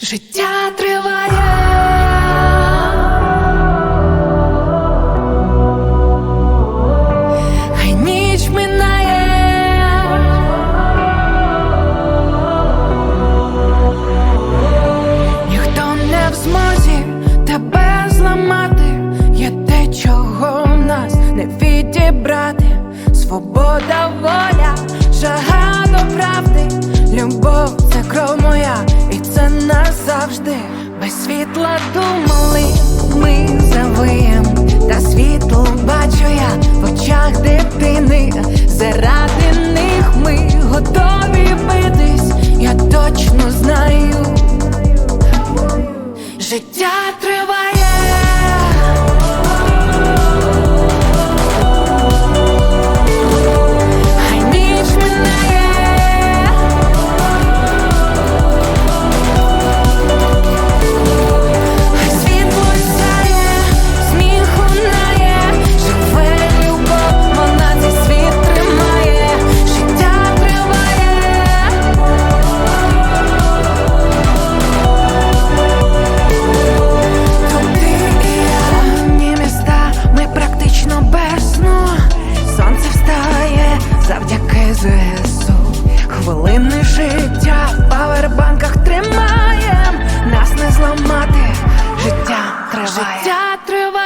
Життя триває. Хай ніч минає. Ніхто не в змозі тебе зламати. Є те, чого в нас не відібрати. Свобода, воля, жага до правди, любов назавжди. Без світла думали, ми завиєм, Quatro eu